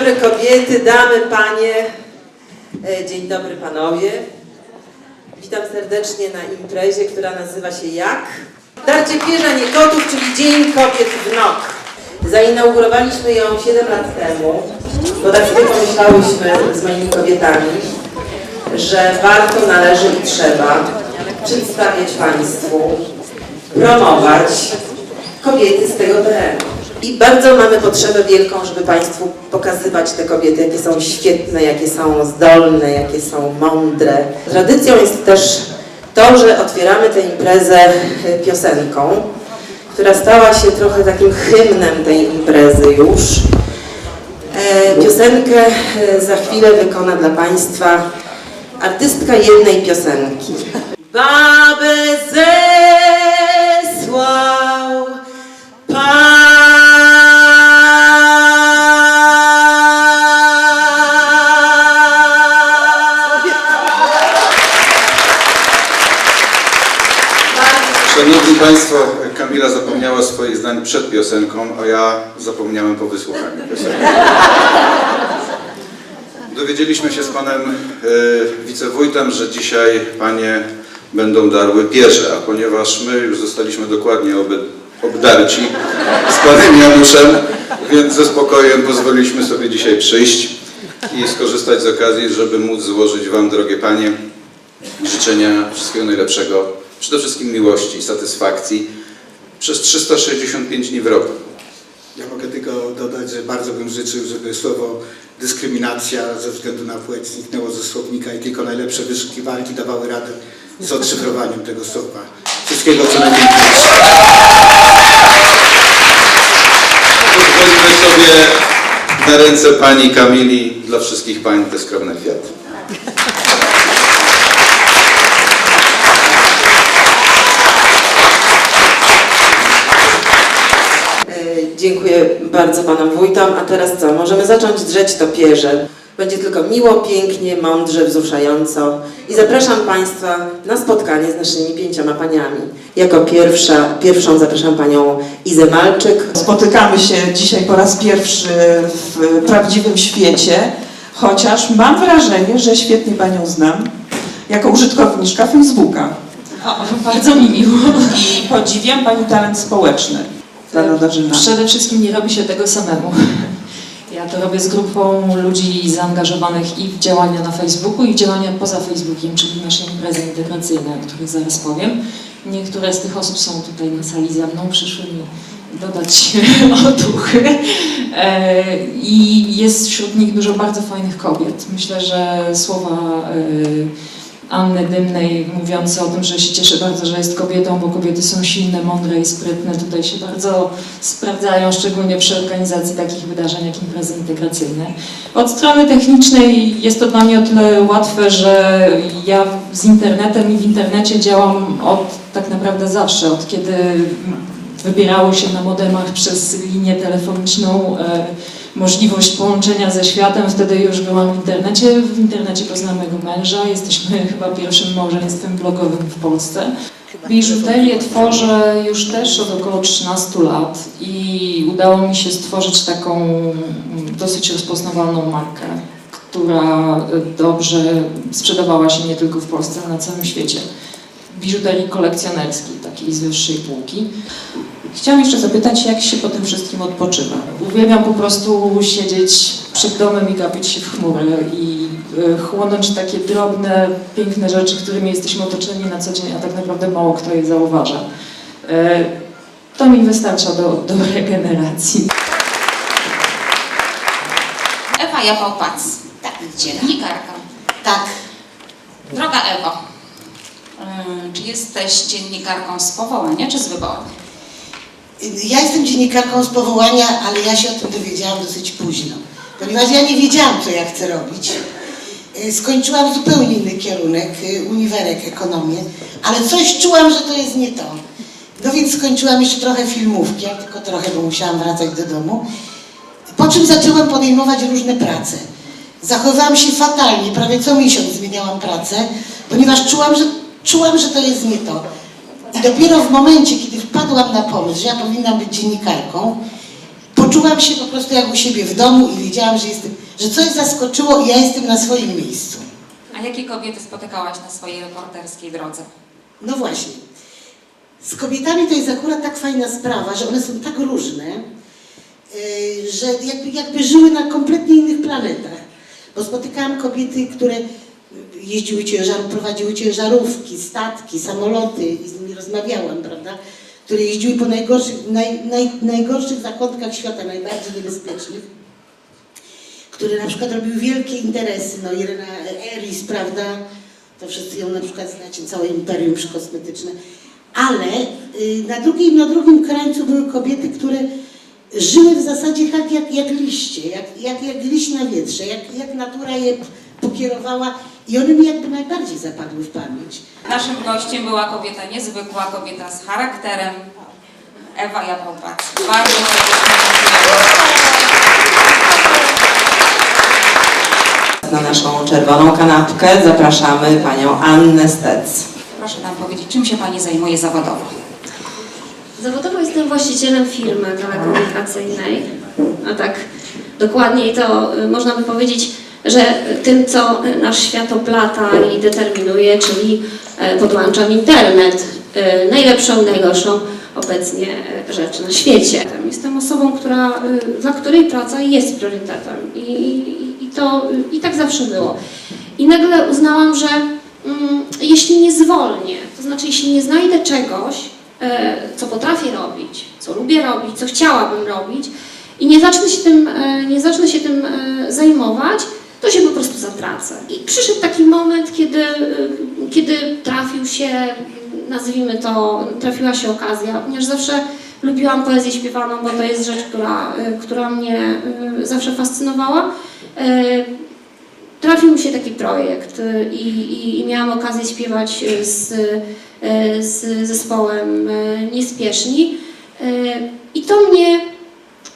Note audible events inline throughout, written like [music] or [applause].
dobry kobiety, damy, panie. E, Dzień dobry panowie. Witam serdecznie na imprezie, która nazywa się jak? Darcie Pierza Nie czyli Dzień Kobiet w NOK. Zainaugurowaliśmy ją 7 lat temu, bo tak sobie pomyślałyśmy z moimi kobietami, że warto, należy i trzeba przedstawiać Państwu, promować kobiety z tego terenu. I bardzo mamy potrzebę wielką, żeby Państwu pokazywać te kobiety, jakie są świetne, jakie są zdolne, jakie są mądre. Tradycją jest też to, że otwieramy tę imprezę e, piosenką, która stała się trochę takim hymnem tej imprezy już. E, Piosenkę e, za chwilę wykona dla Państwa artystka jednej piosenki. Babę zesłał Państwo, Kamila zapomniała swoich zdań przed piosenką, a ja zapomniałem po wysłuchaniu piosenki. Dowiedzieliśmy się z panem e, wicewójtem, że dzisiaj panie będą darły pierze, a ponieważ my już zostaliśmy dokładnie oby, obdarci z panem Januszem, więc ze spokojem pozwoliliśmy sobie dzisiaj przyjść i skorzystać z okazji, żeby móc złożyć wam, drogie panie, życzenia wszystkiego najlepszego, przede wszystkim miłości i satysfakcji przez 365 dni w roku. Ja mogę tylko dodać, że bardzo bym życzył, żeby słowo dyskryminacja ze względu na płeć zniknęło ze słownika i tylko najlepsze wyszukiwarki dawały radę z odszyfrowaniem tego słowa. Wszystkiego co najpiękniejsze. Pozwolimy sobie na ręce pani Kamili dla wszystkich pań te skromne kwiaty. E, Dziękuję bardzo panom wójtom. A teraz co? Możemy zacząć drzeć to pierze. Będzie tylko miło, pięknie, mądrze, wzruszająco. I zapraszam Państwa na spotkanie z naszymi pięcioma paniami. Jako pierwsza, pierwszą zapraszam panią Izę Malczyk. Spotykamy się dzisiaj po raz pierwszy w prawdziwym świecie, chociaż mam wrażenie, że świetnie Panią znam jako użytkowniczka Facebooka O, bardzo mi miło. i podziwiam Pani talent społeczny Przede wszystkim nie robi się tego samemu. [laughs] Ja to robię z grupą ludzi zaangażowanych i w działania na Facebooku, i w działania poza Facebookiem, czyli nasze imprezy integracyjne, o których zaraz powiem. Niektóre z tych osób są tutaj na sali ze mną, przyszły mi dodać [laughs] otuchy. E, I jest wśród nich dużo bardzo fajnych kobiet. Myślę, że słowa e, Anny Dymnej mówiące o tym, że się cieszę bardzo, że jest kobietą, bo kobiety są silne, mądre i sprytne. Tutaj się bardzo sprawdzają, szczególnie przy organizacji takich wydarzeń jak imprezy integracyjne. Od strony technicznej jest to dla mnie o tyle łatwe, że ja z internetem i w internecie działam od tak naprawdę zawsze, od kiedy wybierało się na modemach przez linię telefoniczną e, możliwość połączenia ze światem. Wtedy już byłam w internecie. W internecie poznałam mojego męża. Jesteśmy chyba pierwszym małżeństwem blogowym w Polsce. Biżuterię tworzę już też od około 13 lat i udało mi się stworzyć taką dosyć rozpoznawalną markę, która dobrze sprzedawała się nie tylko w Polsce, ale na całym świecie. Biżuterii kolekcjonerskiej, takiej z wyższej półki. Chciałam jeszcze zapytać, jak się po tym wszystkim odpoczywa? Uwielbiam po prostu siedzieć przed domem i gapić się w chmury i e, chłonąć takie drobne, piękne rzeczy, którymi jesteśmy otoczeni na co dzień, a tak naprawdę mało kto je zauważa. E, To mi wystarcza do, do regeneracji. Ewa Japał-Pac, tak, dziennikarka. Tak, Droga Ewo, y, czy jesteś dziennikarką z powołania czy z wyboru? Ja jestem dziennikarką z powołania, ale ja się o tym dowiedziałam dosyć późno, ponieważ ja nie wiedziałam, co ja chcę robić. Y, Skończyłam zupełnie inny kierunek, y, uniwerek, ekonomię, ale coś czułam, że to jest nie to. No więc skończyłam jeszcze trochę filmówki, tylko trochę, bo musiałam wracać do domu. Po czym zaczęłam podejmować różne prace. Zachowałam się fatalnie, prawie co miesiąc zmieniałam pracę, ponieważ czułam, że, czułam, że to jest nie to. I dopiero w momencie, kiedy wpadłam na pomysł, że ja powinnam być dziennikarką, poczułam się po prostu jak u siebie w domu i wiedziałam, że, jestem, że coś zaskoczyło i ja jestem na swoim miejscu. A jakie kobiety spotykałaś na swojej reporterskiej drodze? No właśnie. Z kobietami to jest akurat tak fajna sprawa, że one są tak różne, yy, że jakby, jakby żyły na kompletnie innych planetach. Bo spotykałam kobiety, które jeździły ciężar, prowadziły ciężarówki, statki, samoloty rozmawiałam, prawda? Które jeździły po najgorszych, naj, naj, najgorszych zakątkach świata, najbardziej niebezpiecznych które na przykład robiły wielkie interesy, no Irena Eris, prawda, to wszyscy ją na przykład znacie, całe imperium kosmetyczne, ale y, na drugim, na drugim krańcu były kobiety, które żyły w zasadzie tak jak, jak liście, jak, jak, jak liść na wietrze, jak, jak natura je pokierowała i one mi jakby najbardziej zapadły w pamięć. Naszym gościem była kobieta niezwykła, kobieta z charakterem, Ewa Jakobac. Bardzo serdecznie Na naszą czerwoną kanapkę zapraszamy panią Annę Stec. Proszę nam powiedzieć, czym się Pani zajmuje zawodowo? Zawodowo jestem właścicielem firmy telekomunikacyjnej, a tak dokładniej to y, można by powiedzieć, że tym, co nasz świat oplata i determinuje, czyli y, podłączam internet, y, najlepszą, najgorszą obecnie y, rzecz na świecie. Jestem osobą, która, dla której praca jest priorytetem i, i, to i tak zawsze było. I nagle uznałam, że mm, jeśli nie zwolnię, to znaczy jeśli nie znajdę czegoś, e, co potrafię robić, co lubię robić, co chciałabym robić i nie zacznę się tym, e, nie zacznę się tym e, I przyszedł taki moment, kiedy, e, kiedy trafił się, nazwijmy to, trafiła się okazja, ponieważ zawsze lubiłam poezję śpiewaną, bo to jest rzecz, która, e, która mnie e, zawsze fascynowała. Trafił mi się taki projekt y, i, i, i miałam okazję śpiewać y, z, y, z zespołem y, Niespieszni. Y, I to mnie,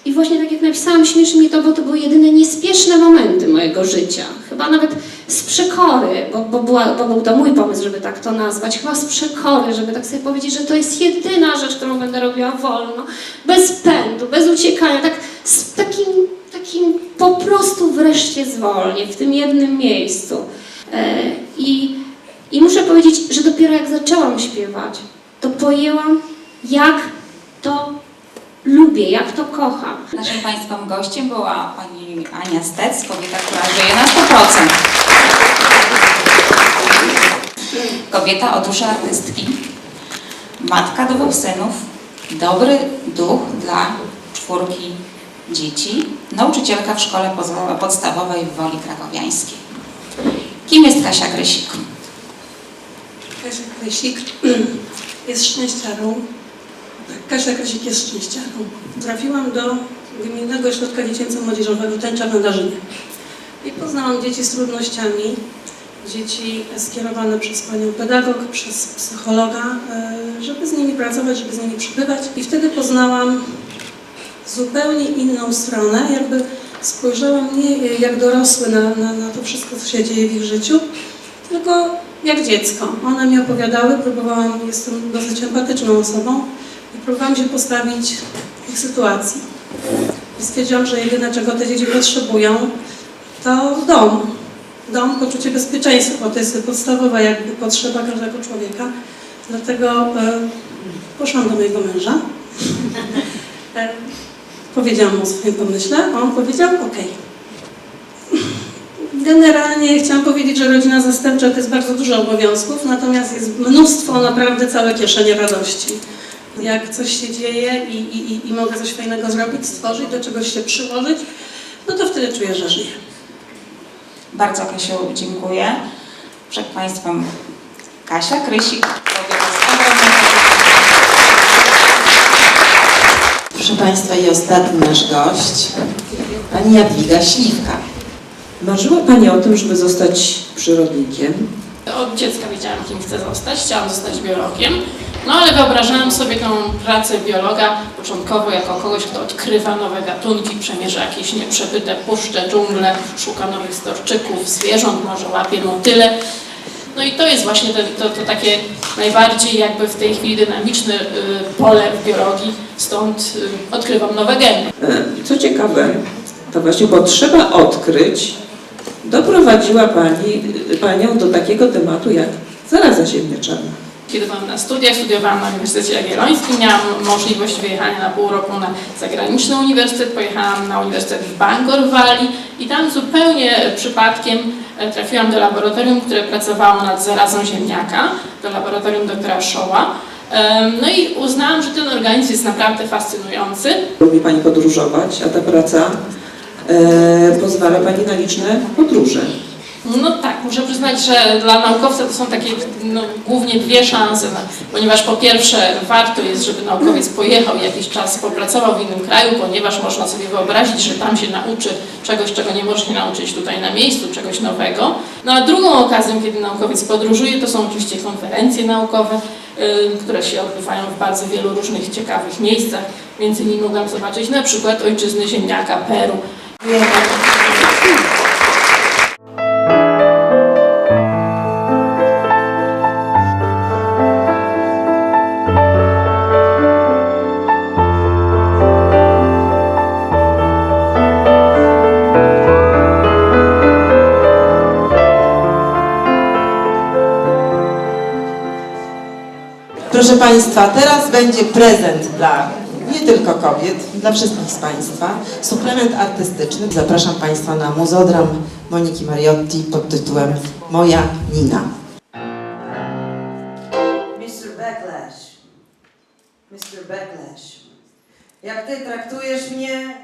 i właśnie tak jak napisałam, śmieszy mnie to, bo to były jedyne niespieszne momenty mojego życia. Chyba nawet z przekory, bo, bo, była, bo był to mój pomysł, żeby tak to nazwać, chyba z przekory, żeby tak sobie powiedzieć, że to jest jedyna rzecz, którą będę robiła wolno, bez pędu, bez uciekania, tak z takim, takim po prostu wreszcie zwolnię w tym jednym miejscu. E, I, I muszę powiedzieć, że dopiero jak zaczęłam śpiewać, to pojęłam, jak to lubię, jak to kocham. Naszym Państwem gościem była Pani Ania Stec, kobieta, która żyje na 100%. Kobieta o duszy artystki, matka dwóch synów, dobry duch dla czwórki dzieci, nauczycielka w szkole podstawowej w Woli Krakowiańskiej. Kim jest Kasia Grysik? Kasia Krysik [clears throat] jest szczęściarą. Kasia Krysik jest szczęściarą. Trafiłam do Gminnego Ośrodka Dziecięco-Młodzieżowego Tęcza w Nadarzynie. I poznałam dzieci z trudnościami, dzieci skierowane przez panią pedagog, przez psychologa, e, żeby z nimi pracować, żeby z nimi przebywać. I wtedy poznałam zupełnie inną stronę, jakby spojrzałam nie jak dorosły na, na, na to wszystko, co się dzieje w ich życiu, tylko jak dziecko. One mi opowiadały, próbowałam, jestem dosyć empatyczną osobą i próbowałam się postawić w ich sytuacji. I stwierdziłam, że jedyne, czego te dzieci potrzebują, to dom. Dom, poczucie bezpieczeństwa, bo to jest podstawowa jakby potrzeba każdego człowieka. Dlatego e, poszłam do mojego męża. E, powiedziałam mu o swoim pomyśle, a on powiedział okej. Generalnie chciałam powiedzieć, że rodzina zastępcza to jest bardzo dużo obowiązków, natomiast jest mnóstwo naprawdę całe kieszenie radości. Jak coś się dzieje i, i, i- i mogę coś fajnego zrobić, stworzyć, do czegoś się przyłożyć, no to wtedy czuję, że żyję. Bardzo Kasiu dziękuję. Przed Państwem Kasia Krysik, Proszę Państwa i ostatni nasz gość, pani Jadwiga Śliwka. Marzyła Pani o tym, żeby zostać przyrodnikiem? Od dziecka wiedziałam, kim chcę zostać. Chciałam zostać biologiem. No ale wyobrażałam sobie tą pracę biologa początkowo jako kogoś, kto odkrywa nowe gatunki, przemierza jakieś nieprzebyte puszcze, dżungle, szuka nowych storczyków, zwierząt, może łapie motyle. No i to jest właśnie to, to, to takie najbardziej jakby w tej chwili dynamiczne y, pole w biologii, stąd y, odkrywam nowe geny. E, Co ciekawe, to właśnie potrzeba odkryć doprowadziła Pani, Panią do takiego tematu jak zaraza ziemniaczana. Kiedy byłam na studiach, studiowałam na Uniwersytecie Jagiellońskim, miałam możliwość wyjechania na pół roku na zagraniczny uniwersytet, pojechałam na Uniwersytet w Bangor Walii i tam zupełnie przypadkiem e, trafiłam do laboratorium, które pracowało nad zarazą ziemniaka, do laboratorium doktora Shoa. No i uznałam, że ten organizm jest naprawdę fascynujący. Lubi Pani podróżować, a ta praca e, pozwala Pani na liczne podróże. No tak, muszę przyznać, że dla naukowca to są takie no, głównie dwie szanse, no, ponieważ po pierwsze warto jest, żeby naukowiec pojechał jakiś czas popracował w innym kraju, ponieważ można sobie wyobrazić, że tam się nauczy czegoś, czego nie się nauczyć tutaj na miejscu, czegoś nowego. No a drugą okazją, kiedy naukowiec podróżuje, to są oczywiście konferencje naukowe, y, które się odbywają w bardzo wielu różnych ciekawych miejscach. Między innymi mogłam zobaczyć na przykład ojczyzny ziemniaka Peru. Proszę Państwa, teraz będzie prezent dla nie tylko kobiet, dla wszystkich z Państwa. Suplement artystyczny. Zapraszam Państwa na muzodram Moniki Mariotti pod tytułem Moja Nina. Mr. Backlash. Mr. Backlash. Jak ty traktujesz mnie,